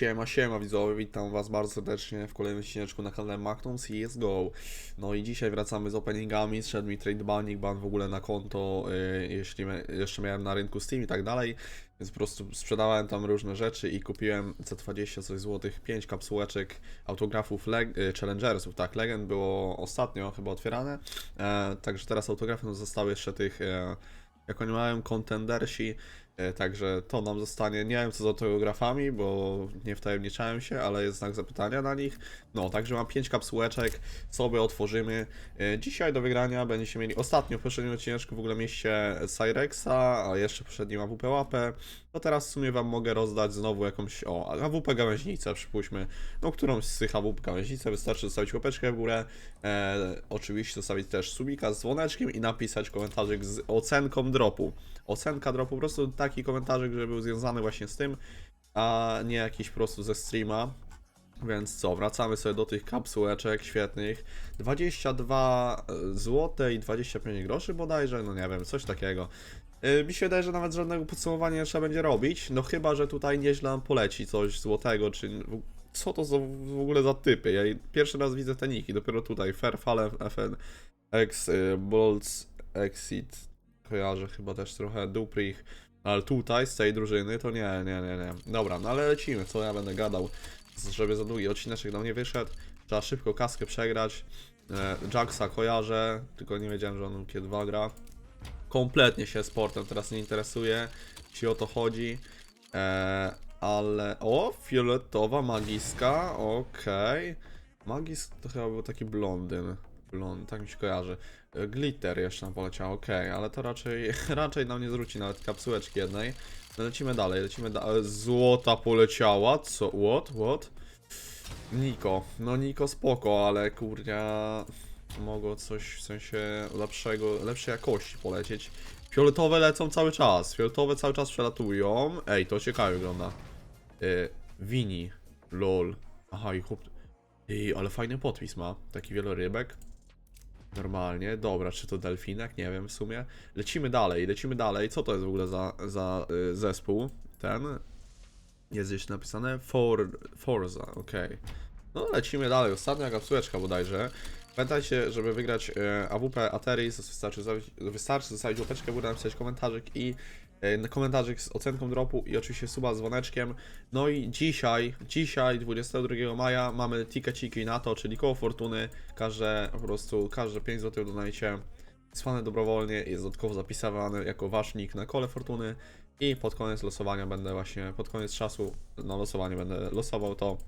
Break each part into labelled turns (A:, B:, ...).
A: Siema, siema widzowie, witam was bardzo serdecznie w kolejnym odcineczku na kanale Macton CSGO. No i dzisiaj wracamy z openingami, zszedł mi trade banik, ban w ogóle na konto, y, jeśli jeszcze miałem na rynku Steam i tak dalej. Więc po prostu sprzedawałem tam różne rzeczy i kupiłem za 20 coś złotych 5 kapsułeczek autografów y, Challengersów, tak, Legend było ostatnio chyba otwierane, e, także teraz autografy no, zostały jeszcze tych, e, jak oni mają, contendersi, E, Także to nam zostanie. Nie wiem co z autografami, bo nie wtajemniczałem się, ale jest znak zapytania na nich. No, także mam 5 kapsułeczek, sobie otworzymy. E, Dzisiaj do wygrania będziecie mieli ostatnio w poprzednim odcineczku w ogóle mieście Cyrexa, a jeszcze poprzednim AWP łapę. No teraz w sumie wam mogę rozdać znowu jakąś, o, AWP gałęźnicę, przypuśćmy. No, którąś z tych AWP gałęźnicę, wystarczy zostawić łapeczkę w górę. E, oczywiście zostawić też subika z dzwoneczkiem i napisać komentarzyk z ocenką dropu ocenka drop, po prostu taki komentarzyk, żeby był związany właśnie z tym, a nie jakiś po prostu ze streama. Więc co, wracamy sobie do tych kapsułeczek świetnych. 22 zł i 25 groszy bodajże, no nie wiem, coś takiego. Yy, Mi się wydaje, że nawet żadnego podsumowania nie trzeba będzie robić, no chyba, że tutaj nieźle nam poleci coś złotego, czy... Co to w ogóle za typy? Ja pierwszy raz widzę te niki, dopiero tutaj Fairfall, FN, X, y, Bolts, Exit, kojarzę chyba też trochę Duprich, ale tutaj z tej drużyny to nie, nie, nie, nie. Dobra, no ale lecimy, co ja będę gadał, żeby za długi odcineczek do mnie wyszedł. Trzeba szybko kaskę przegrać. E, Jacksa kojarzę, tylko nie wiedziałem, że on kiedy gra. Kompletnie się sportem teraz nie interesuje, jeśli o to chodzi. E, ale, o, fioletowa magiska, okej. Magis to chyba był taki blondyn. Blond, tak mi się kojarzy. E, Glitter jeszcze nam poleciał, okej, ale to raczej, raczej nam nie zwróci nawet kapsułeczki jednej. Lecimy dalej, lecimy dalej. Złota poleciała, co? What? What? Niko, no Niko spoko, ale kurnia mogło coś w sensie lepszego, lepszej jakości polecieć. Fioletowe lecą cały czas, fioletowe cały czas przelatują. Ej, to ciekawie wygląda. Yy, Wini, lol. Aha, i chłop... Ej, ale fajny podpis ma, taki wielorybek. Normalnie, dobra, czy to delfinek? Nie wiem w sumie. Lecimy dalej, lecimy dalej. Co to jest w ogóle za, za y, zespół? Ten. Jest gdzieś napisane For, Forza, okej. No lecimy dalej, ostatnia kapsułeczka bodajże. Pamiętajcie, żeby wygrać e, AWP Ateris, wystarczy, wystarczy zostawić łapeczkę w górę, napisać komentarzyk i komentarzyk z ocenką dropu i oczywiście suba z dzwoneczkiem. No i dzisiaj, dzisiaj 22 maja mamy tikeciki na to, czyli koło fortuny. Każde po prostu, każde 5 zł dodajcie sfane dobrowolnie, jest dodatkowo zapisywany jako wasz nick na kole fortuny i pod koniec losowania będę właśnie, pod koniec czasu na losowanie będę losował to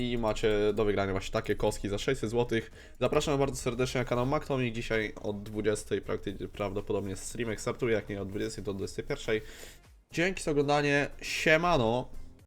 A: i macie do wygrania właśnie takie koski za 600 zł. Zapraszam bardzo serdecznie na kanał Mactomik. Dzisiaj od 20 praktycznie prawdopodobnie streamek startuje, jak nie od 20 do 21. Dzięki za oglądanie. Siemano.